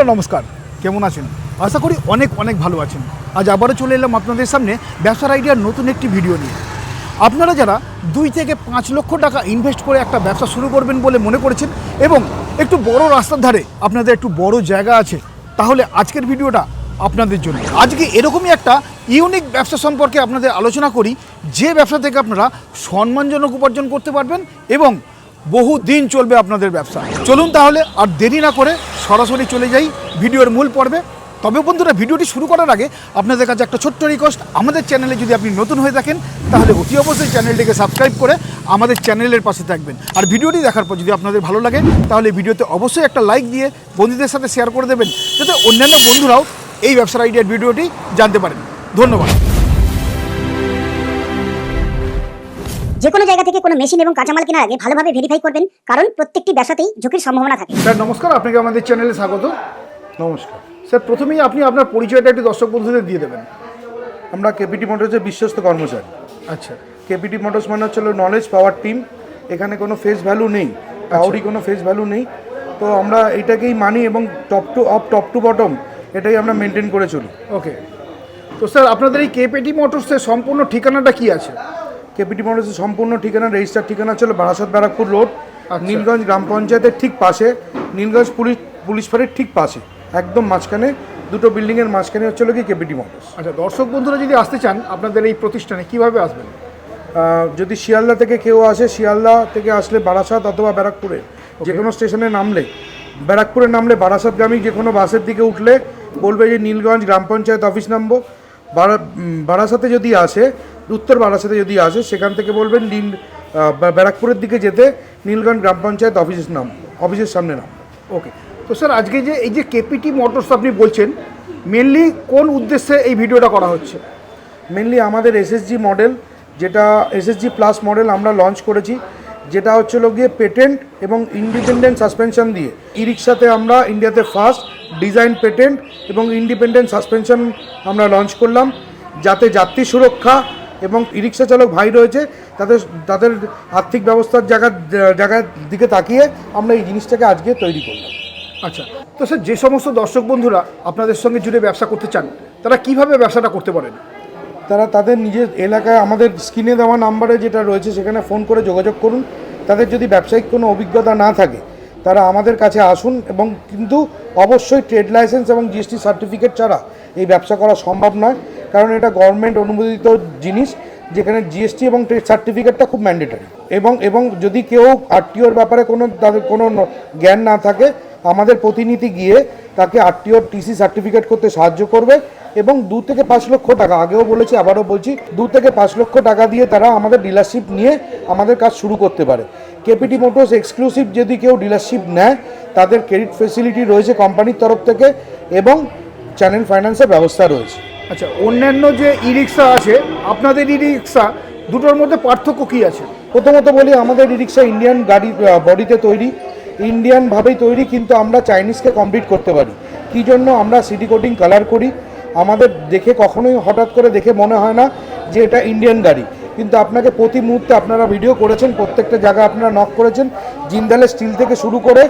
বন্ধুরা, নমস্কার। কেমন আছেন? আশা করি অনেক অনেক ভালো আছেন। আজ আবারও চলে এলাম আপনাদের সামনে ব্যবসার আইডিয়ার নতুন একটি ভিডিও নিয়ে। আপনারা যারা দুই থেকে পাঁচ লক্ষ টাকা ইনভেস্ট করে একটা ব্যবসা শুরু করবেন বলে মনে করেছেন এবং একটু বড় রাস্তার ধারে আপনাদের একটু বড় জায়গা আছে, তাহলে আজকের ভিডিওটা আপনাদের জন্য। আজকে এরকমই একটা ইউনিক ব্যবসা সম্পর্কে আপনাদের আলোচনা করি, যে ব্যবসা থেকে আপনারা সম্মানজনক উপার্জন করতে পারবেন এবং বহু দিন চলবে আপনাদের ব্যবসা। চলুন তাহলে আর দেরি না করে সরাসরি চলে যাই ভিডিওর মূল পর্বে। তবে বন্ধুরা, ভিডিওটি শুরু করার আগে আপনাদের কাছে একটা ছোট্ট রিকোয়েস্ট আমাদের চ্যানেলে যদি আপনি নতুন হয়ে থাকেন, তাহলে অতি অবশ্যই চ্যানেলটিকে সাবস্ক্রাইব করে আমাদের চ্যানেলের পাশে থাকবেন। আর ভিডিওটি দেখার পর যদি আপনাদের ভালো লাগে, তাহলে ভিডিওতে অবশ্যই একটা লাইক দিয়ে বন্ধুদের সাথে শেয়ার করে দেবেন, যাতে অন্যান্য বন্ধুরাও এই ব্যবসার আইডিয়ার ভিডিওটি জানতে পারেন। ধন্যবাদ। যে কোনো জায়গা থেকে কোনো মেশিন এবং কাঁচামাল কেনার আগে ভালোভাবে ভেরিফাই করবেন কারণ প্রত্যেকটি ব্যবসাতেই ঝুঁকির সম্ভাবনা থাকে। স্যার নমস্কার আপনাকে আমাদের চ্যানেলে স্বাগত। নমস্কার। স্যার প্রথমেই আপনি আপনার পরিচয়টা একটু দর্শক বন্ধুদের দিয়ে দেবেন। আমরা কেপিটি মোটরসের বিশ্বস্ত কর্মচারী। আচ্ছা। কেপিটি মোটরস মানে হচ্ছে নলেজ পাওয়ার টিম এখানে কোনো ফেস ভ্যালু নেই কাউরি কোনো ফেস ভ্যালু নেই। তো আমরা এটাকেই মানি এবং top to of top to bottom এটাই আমরা মেনটেন করে চলি। ওকে তো স্যার আপনাদের এই কেপিটি মোটরসের সম্পূর্ণ ঠিকানাটা কি আছে? কেপিটি মোটরসের সম্পূর্ণ ঠিকানা রেজিস্টার ঠিকানা ছিল বারাসাত ব্যারাকপুর রোড আচ্ছা। নীলগঞ্জ গ্রাম পঞ্চায়েতের ঠিক পাশে নীলগঞ্জ পুলিশ পুলিশ ফাঁড়ির ঠিক পাশে একদম মাঝখানে দুটো বিল্ডিংয়ের মাঝখানে হচ্ছে কি কেপিটি মোটরস আচ্ছা দর্শক বন্ধুরা যদি আসতে চান আপনাদের এই প্রতিষ্ঠানে কীভাবে আসবেন? যদি শিয়ালদা থেকে কেউ আসে শিয়ালদা থেকে আসলে বারাসাত অথবা ব্যারাকপুরে যে কোনো স্টেশনে নামলে ব্যারাকপুরে নামলে বারাসাত বারাসাতগামী যে কোনো বাসের দিকে উঠলে বলবে যে নীলগঞ্জ গ্রাম পঞ্চায়েত অফিস নামবো। বারা বারাসাতে যদি আসে উত্তর বারাসাতে যদি আসে সেখান থেকে বলবেন নীল ব্যারাকপুরের দিকে যেতে নীলগঞ্জ গ্রাম পঞ্চায়েত অফিসের নাম অফিসের সামনে নাম। ওকে তো স্যার আজকে যে এই যে কেপিটি মোটরস আপনি বলছেন মেনলি কোন উদ্দেশ্যে এই ভিডিওটা করা হচ্ছে? মেনলি আমাদের এসএসজি মডেল যেটা এসএসজি প্লাস মডেল আমরা লঞ্চ করেছি যেটা হচ্ছে গিয়ে পেটেন্ট এবং ইন্ডিপেন্ডেন্ট সাসপেনশন দিয়ে। ই রিক্সাতে আমরা ইন্ডিয়াতে ফার্স্ট ডিজাইন পেটেন্ট এবং ইন্ডিপেন্ডেন্ট সাসপেনশন আমরা লঞ্চ করলাম যাতে যাত্রী সুরক্ষা এবং ই রিক্সা চালক ভাই রয়েছে তাদের তাদের আর্থিক ব্যবস্থার জায়গা জায়গার দিকে তাকিয়ে আমরা এই জিনিসটাকে আজকে তৈরি করলাম। আচ্ছা তো স্যার যে সমস্ত দর্শক বন্ধুরা আপনাদের সঙ্গে জুড়ে ব্যবসা করতে চান তারা কীভাবে ব্যবসাটা করতে পারেন? তারা তাদের নিজের এলাকায় আমাদের স্ক্রিনে দেওয়া নাম্বারে যেটা রয়েছে সেখানে ফোন করে যোগাযোগ করুন। তাদের যদি ব্যবসায়িক কোনো অভিজ্ঞতা না থাকে তারা আমাদের কাছে আসুন এবং কিন্তু অবশ্যই ট্রেড লাইসেন্স এবং জিএসটি সার্টিফিকেট ছাড়া এই ব্যবসা করা সম্ভব নয়। কারণ এটা গভর্নমেন্ট অনুমোদিত জিনিস, যেখানে জিএসটি এবং ট্রেড সার্টিফিকেটটা খুব ম্যান্ডেটরি এবং এবং যদি কেউ আরটিওর ব্যাপারে কোনো, তাদের কোনো জ্ঞান না থাকে, আমাদের প্রতিনিধি গিয়ে তাকে আরটিওর টিসি সার্টিফিকেট করতে সাহায্য করবে এবং দু থেকে পাঁচ লক্ষ টাকা, আগেও বলেছি, আবারও বলছি, দু থেকে পাঁচ লক্ষ টাকা দিয়ে তারা আমাদের ডিলারশিপ নিয়ে আমাদের কাজ শুরু করতে পারে। কেপিটি মোটরস এক্সক্লুসিভ যদি কেউ ডিলারশিপ নেয়, তাদের ক্রেডিট ফেসিলিটি রয়েছে কোম্পানির তরফ থেকে এবং চ্যানেল ফাইন্যান্সের ব্যবস্থা রয়েছে। আচ্ছা অন্যান্য যে ই রিক্সা আছে, আপনাদের ই রিক্সা দুটোর মধ্যে পার্থক্য কী আছে? প্রথমত বলি, আমাদের ই রিক্সা ইন্ডিয়ান গাড়ি বডিতে তৈরি। ইন্ডিয়ানভাবেই তৈরি, কিন্তু আমরা চাইনিজকে কমপ্লিট করতে পারি। কী জন্য আমরা সিটি কোটিং কালার করি? আমাদের দেখে কখনোই, হঠাৎ করে দেখে মনে হয় না যে এটা ইন্ডিয়ান গাড়ি। কিন্তু আপনাকে প্রতি মুহূর্তে আপনারা ভিডিও করেছেন, প্রত্যেকটা জায়গায় আপনারা নক করেছেন। জিন্দালের স্টিল থেকে শুরু করে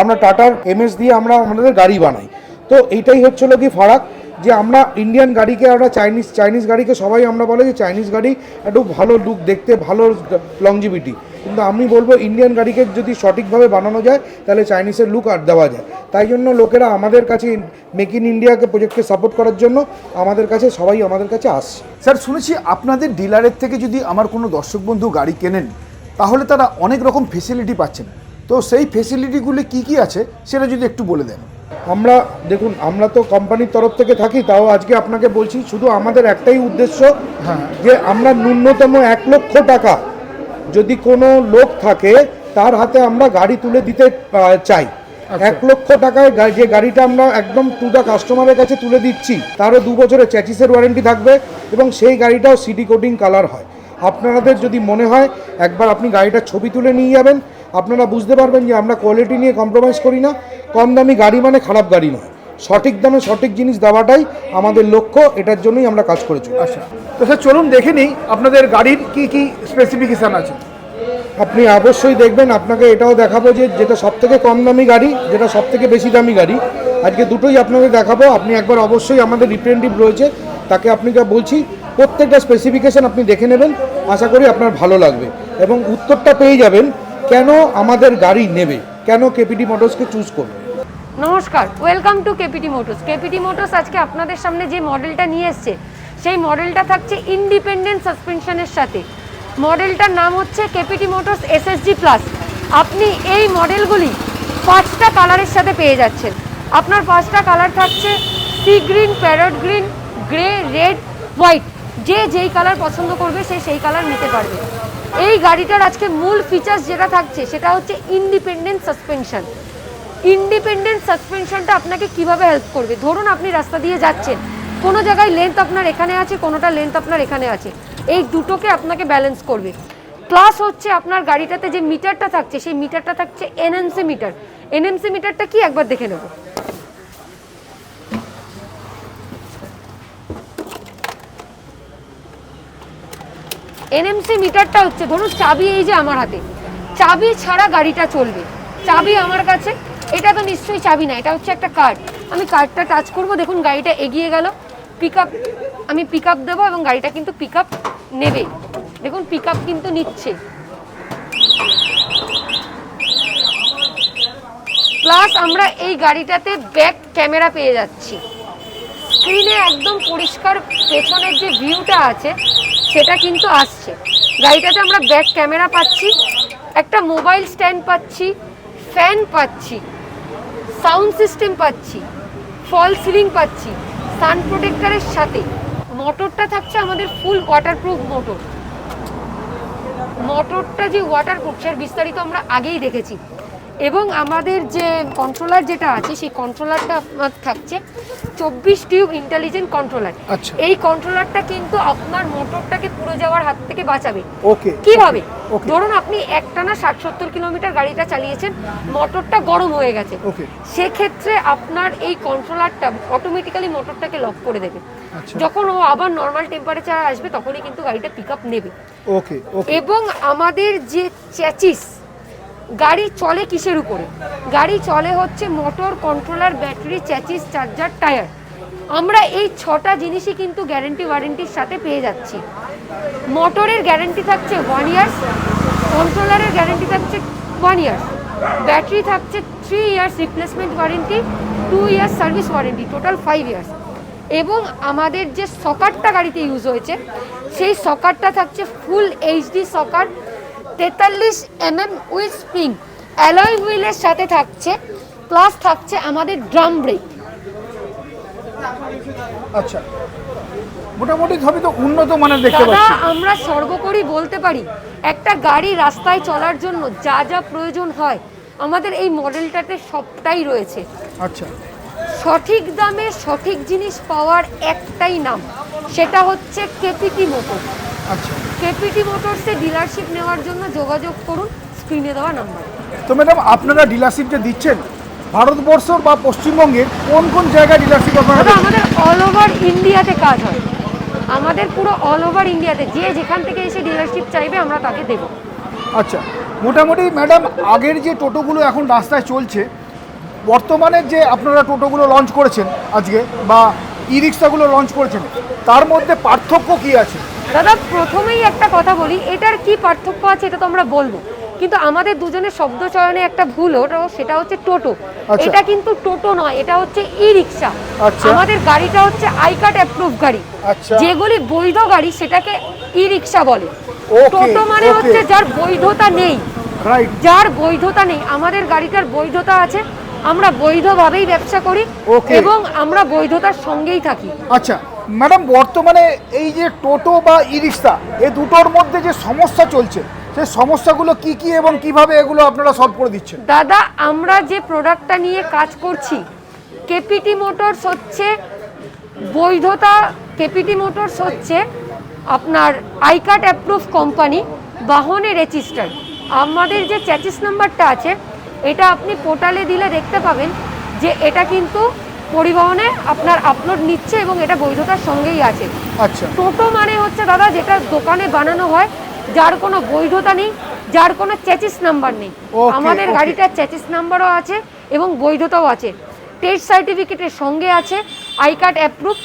আমরা টাটার এমএস দিয়ে আমরা আমাদের গাড়ি বানাই। তো এইটাই হচ্ছিল কি ফারাক। যে আমরা ইন্ডিয়ান গাড়িকে, আমরা চাইনিজ চাইনিজ গাড়িকে সবাই আমরা বলে যে চাইনিজ গাড়ি একটু ভালো লুক দেখতে ভালো লংজিভিটি কিন্তু আমি বলব ইন্ডিয়ান গাড়িকে যদি সঠিকভাবে বানানো যায়, তাহলে চাইনিজের লুক আর দেওয়া যায়। তাই জন্য লোকেরা আমাদের কাছে মেক ইন ইন্ডিয়াকে প্রজেক্টকে সাপোর্ট করার জন্য আমাদের কাছে, সবাই আমাদের কাছে আসছে। স্যার, শুনেছি আপনাদের ডিলারের থেকে যদি আমার কোনো দর্শক বন্ধু গাড়ি কেনেন, তাহলে তারা অনেক রকম ফেসিলিটি পাচ্ছেন। তো সেই ফেসিলিটিগুলি কি কি আছে, সেটা যদি একটু বলে দেন। আমরা দেখুন আমরা তো কোম্পানির তরফ থেকে থাকি তাও আজকে আপনাকে বলছি শুধু আমাদের একটাই উদ্দেশ্য হ্যাঁ। যে আমরা ন্যূনতম এক লক্ষ টাকা যদি কোনো লোক থাকে তার হাতে আমরা গাড়ি তুলে দিতে চাই আচ্ছা। এক লক্ষ টাকায় যে গাড়িটা আমরা একদম টু দ্য কাস্টমারের কাছে তুলে দিচ্ছি তারও দু বছরের চ্যাচিসের ওয়ারেন্টি থাকবে এবং সেই গাড়িটাও সিটি কোটিং কালার হয় আপনাদের যদি মনে হয় একবার আপনি গাড়িটার ছবি তুলে নিয়ে যাবেন আপনারা বুঝতে পারবেন যে আমরা কোয়ালিটি নিয়ে কম্প্রোমাইজ করি না কম দামি গাড়ি মানে খারাপ গাড়ি নয়। সঠিক দামে সঠিক জিনিস দেওয়াটাই আমাদের লক্ষ্য এটার জন্যই আমরা কাজ করেছি আচ্ছা। তো স্যার চলুন দেখে নিই আপনাদের গাড়ির কি কি স্পেসিফিকেশান আছে। আপনি অবশ্যই দেখবেন আপনাকে এটাও দেখাবো যে যেটা সব থেকে কম দামি গাড়ি যেটা সব থেকে বেশি দামি গাড়ি আজকে দুটোই আপনাদের দেখাবো। আপনি একবার অবশ্যই আমাদের রিপ্রেজেন্টেটিভ রয়েছে তাকে আপনি যা বলছি প্রত্যেকটা স্পেসিফিকেশন আপনি দেখে নেবেন। আশা করি আপনার ভালো লাগবে। এবং উত্তরটা পেয়ে যাবেন, কেন আমাদের গাড়ি নেবে? কেন কেপিটি মোটরসকে চুজ করবে? নমস্কার welcome to KPT motors KPT motors আজকে আপনাদের সামনে যে মডেলটা নিয়ে এসছে, সেই মডেলটা থাকছে ইন্ডিপেন্ডেন্ট সাসপেনশনের সাথে। মডেলটার নাম হচ্ছে কেপিটি মোটরস এসএসজি প্লাস আপনি এই মডেলগুলি পাঁচটা কালারের সাথে পেয়ে যাচ্ছেন। আপনার পাঁচটা কালার থাকছে sea green parrot green grey red white যে যেই কালার পছন্দ করবে, সে সেই কালার নিতে পারবে। এই গাড়িটার আজকে মূল ফিচার্স যেটা থাকছে, সেটা হচ্ছে ইন্ডিপেন্ডেন্ট সাসপেনশন ইন্ডিপেন্ডেন্ট সাসপেনশনটা আপনাকে কীভাবে হেল্প করবে? ধরুন আপনি রাস্তা দিয়ে যাচ্ছেন, কোনো জায়গায় লেন্থ আপনার এখানে আছে, কোনোটা লেন্থ আপনার এখানে আছে। এই দুটোকে আপনাকে ব্যালেন্স করবে। প্লাস হচ্ছে আপনার গাড়িটাতে যে মিটারটা থাকছে, সেই মিটারটা থাকছে এনএমসি মিটার এনএমসি মিটারটা কি? একবার দেখে নেব। এনএমসি মিটারটা হচ্ছে, ধরুন চাবি এই যে আমার হাতে, চাবি ছাড়া গাড়িটা চলবে, চাবি আমার কাছে, এটা তো নিশ্চয়ই চাবি না, এটা হচ্ছে একটা কার্ড আমি কার্ডটা টাচ করব, দেখুন গাড়িটা এগিয়ে গেল পিক আমি পিক আপ দেবো এবং গাড়িটা কিন্তু পিক আপ নেবে, দেখুন পিক আপ কিন্তু নিচ্ছে। প্লাস আমরা এই গাড়িটাতে ব্যাক ক্যামেরা পেয়ে যাচ্ছি। স্ক্রিনে একদম পরিষ্কার, পেছনের যে ভিউটা আছে সেটা কিন্তু আসছে। গাড়িটাতে আমরা ব্যাক ক্যামেরা পাচ্ছি, একটা মোবাইল স্ট্যান্ড পাচ্ছি, ফ্যান পাচ্ছি, সাউন্ড সিস্টেম পাচ্ছি, ফল সিলিং পাচ্ছি, সান প্রোটেক্টারের সাথে। মোটরটা থাকছে আমাদের ফুল ওয়াটারপ্রুফ মোটর। মোটরটা যে ওয়াটারপ্রুফ সের বিস্তারিত আমরা আগেই দেখেছি। এবং আমাদের যে কন্ট্রোলার যেটা আছে সেই কন্ট্রোলারটা আপনার থাকছে চব্বিশ টিউব ইন্টেলিজেন্ট কন্ট্রোলার। এই কন্ট্রোলারটা কিন্তু আপনার মোটরটাকে পুরো যাওয়ার হাত থেকে বাঁচাবে। ওকে কীভাবে? ধরুন আপনি একটানা ষাট সত্তর কিলোমিটার গাড়িটা চালিয়েছেন মোটরটা গরম হয়ে গেছে. সেক্ষেত্রে আপনার এই কন্ট্রোলারটা অটোমেটিক্যালি মোটরটাকে লক করে দেবে। আচ্ছা। যখন ও আবার নর্মাল টেম্পারেচার আসবে তখনই কিন্তু গাড়িটা পিক আপ নেবে এবং আমাদের যে চ্যাচিস গাড়ি চলে কিসের উপরে? গাড়ি চলে হচ্ছে motor controller battery chassis charger tyre আমরা এই ছটা জিনিসই কিন্তু গ্যারেন্টি ওয়ারেন্টির সাথে পেয়ে যাচ্ছি। মোটরের গ্যারেন্টি থাকছে ওয়ান ইয়ার্স কন্ট্রোলারের গ্যারেন্টি থাকছে ওয়ান ইয়ার্স ব্যাটারি থাকছে three years replacement warranty two years service warranty total five years এবং আমাদের যে সকারটা গাড়িতে ইউজ হয়েছে, সেই সকারটা থাকছে ফুল এইচডি সকার তেতাল্লিশ এমএম উইথ স্প্রিং। অ্যালয় হুইলের সাথে থাকছে প্লাস থাকছে আমাদের ড্রাম ব্রেক। আচ্ছা। মোটামুটি সবই তো উন্নত মানের দেখতে পাচ্ছি। আমরা সর্বোপরি বলতে পারি একটা গাড়ি রাস্তায় চলার জন্য যা যা প্রয়োজন হয় আমাদের এই মডেলটাতে সবটাই রয়েছে। আচ্ছা। সঠিক দামে সঠিক জিনিস পাওয়ার একটাই নাম সেটা হচ্ছে কেপিটি মোটর। কেপিটি মোটরসে ডিলারশিপ নেওয়ার জন্য যোগাযোগ করুন স্ক্রিনে দেওয়া নাম্বার তো ম্যাডাম আপনারা ডিলারশিপ যে দিচ্ছেন ভারতবর্ষ বা পশ্চিমবঙ্গের কোন কোন জায়গায় ডিলারশিপ আপনারা আমাদের অল ওভার ইন্ডিয়াতে কাজ হয়। আমাদের পুরো অল ওভার ইন্ডিয়াতে যে যেখান থেকে এসে ডিলারশিপ চাইবে আমরা তাকে দেবো। আচ্ছা। মোটামুটি ম্যাডাম আগের যে টোটোগুলো এখন রাস্তায় চলছে বর্তমানে যে আপনারা টোটোগুলো লঞ্চ করেছেন আজকে বা ই রিক্সাগুলো লঞ্চ করেছেন তার মধ্যে পার্থক্য কি আছে? দাদা প্রথমেই একটা কথা বলি এটার কি পার্থক্য আছে এটা তো আমরা বলব। কিন্তু আমাদের দুজনের শব্দ চয়নে একটা ভুল হলো সেটা হচ্ছে টোটো। আচ্ছা। এটা কিন্তু টোটো নয় এটা হচ্ছে ই রিক্সা আচ্ছা। আমাদের গাড়িটা হচ্ছে আই কার্ড অ্যাপ্রুভ গাড়ি। আচ্ছা। যেগুলি বৈধ গাড়ি সেটাকে ই রিক্সা বলে টোটো মানে হচ্ছে যার বৈধতা নেই। যার বৈধতা নেই। আমাদের গাড়িটার বৈধতা আছে। আমরা বৈধভাবেই ব্যবসা করি এবং আমরা বৈধতার সঙ্গেই থাকি। আচ্ছা। ম্যাডাম, বর্তমানে এই যে টোটো বা ই রিক্সা এই দুটোর মধ্যে যে সমস্যা চলছে সেই সমস্যাগুলো কি কি এবং কীভাবে এগুলো আপনারা সলভ করে দিচ্ছেন? দাদা, আমরা যে প্রোডাক্টটা নিয়ে কাজ করছি কেপিটি মোটরস হচ্ছে, বৈধতা কেপিটি মোটরস হচ্ছে আপনার আই কার্ড অ্যাপ্রুভ কোম্পানি বাহনে রেজিস্টার্ড আমাদের যে চ্যাচিস নাম্বারটা আছে, এটা আপনি পোর্টালে দিলে দেখতে পাবেন যে এটা কিন্তু পরিবহনে আপনার আপলোড নিচ্ছে এবং এটা বৈধতার সঙ্গেই আছে। আচ্ছা। টোটো মানে হচ্ছে দাদা যেটা দোকানে বানানো হয় যার কোনো বৈধতা নেই যার কোনো চেচিস নাম্বার নেই। আমাদের. গাড়িটার চেচিস নাম্বারও আছে এবং বৈধতাও আছে। টেস্ট সার্টিফিকেটের সঙ্গে আছে আই কার্ড অ্যাপ্রুভ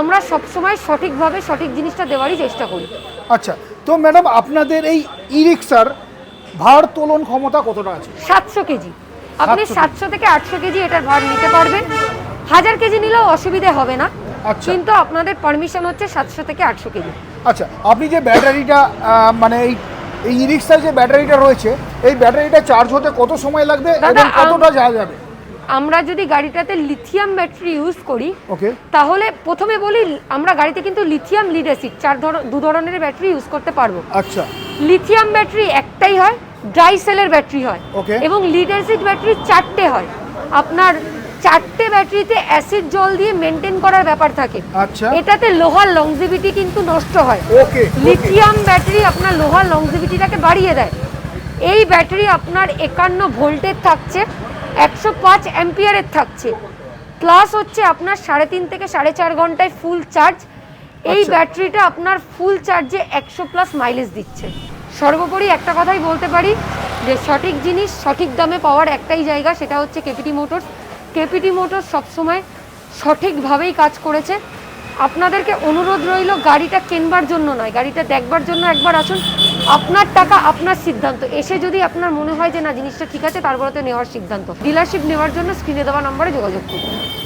আমরা সবসময় সঠিকভাবে সঠিক জিনিসটা দেওয়ারই চেষ্টা করি। আচ্ছা তো ম্যাডাম আপনাদের এই ই রিক্সার ভার তোলন ক্ষমতা কতটা আছে? সাতশো কেজি। আপনি সাতশো থেকে আটশো কেজি এটার ভার নিতে পারবেন। হাজার কেজি নিলেও অসুবিধে হবে না। আচ্ছা। কিন্তু আপনাদের পারমিশন হচ্ছে সাতশো থেকে আটশো কেজি। আচ্ছা আপনি যে ব্যাটারিটা মানে এই এই রিক্সার যে ব্যাটারিটা রয়েছে এই ব্যাটারিটা চার্জ হতে কত সময় লাগবে এবং কতটা যাওয়া যাবে? আমরা যদি গাড়িটাতে লিথিয়াম ব্যাটারি ইউজ করি ওকে তাহলে প্রথমে বলি আমরা গাড়িতে কিন্তু লিথিয়াম লিড অ্যাসিড চার দু ধরনের ব্যাটারি ইউজ করতে পারব। আচ্ছা। লিথিয়াম ব্যাটারি একটাই হয় ড্রাই সেলের ব্যাটারি হয়. এবং লিড অ্যাসিড ব্যাটারি চারটে হয়। আপনার চারটে ব্যাটারিতে অ্যাসিড জল দিয়ে মেনটেন করার ব্যাপার থাকে। আচ্ছা। এটাতে লোহার লংজিভিটি কিন্তু নষ্ট হয়। ওকে লিথিয়াম ব্যাটারি আপনার লোহার লংজিভিটিটাকে বাড়িয়ে দেয়। এই ব্যাটারি আপনার একান্ন ভোল্টের থাকছে একশো পাঁচ অ্যাম্পিয়ারের থাকছে। প্লাস হচ্ছে আপনার সাড়ে তিন থেকে সাড়ে চার ঘন্টায় ফুল চার্জ এই আচ্ছা। ব্যাটারিটা আপনার ফুল চার্জে একশো প্লাস মাইলেজ দিচ্ছে। সর্বোপরি একটা কথাই বলতে পারি যে সঠিক জিনিস সঠিক দামে পাওয়ার একটাই জায়গা সেটা হচ্ছে কেপিটি মোটরস কেপিটি মোটর সবসময় সঠিকভাবেই কাজ করেছে। আপনাদেরকে অনুরোধ রইল, গাড়িটা কেনবার জন্য নয়, গাড়িটা দেখবার জন্য একবার আসুন। আপনার টাকা, আপনার সিদ্ধান্ত। এসে যদি আপনার মনে হয় যে না, জিনিসটা ঠিক আছে, তারপরে তো নেওয়ার সিদ্ধান্ত। ডিলারশিপ নেওয়ার জন্য স্ক্রিনে দেওয়া নম্বরে যোগাযোগ করুন।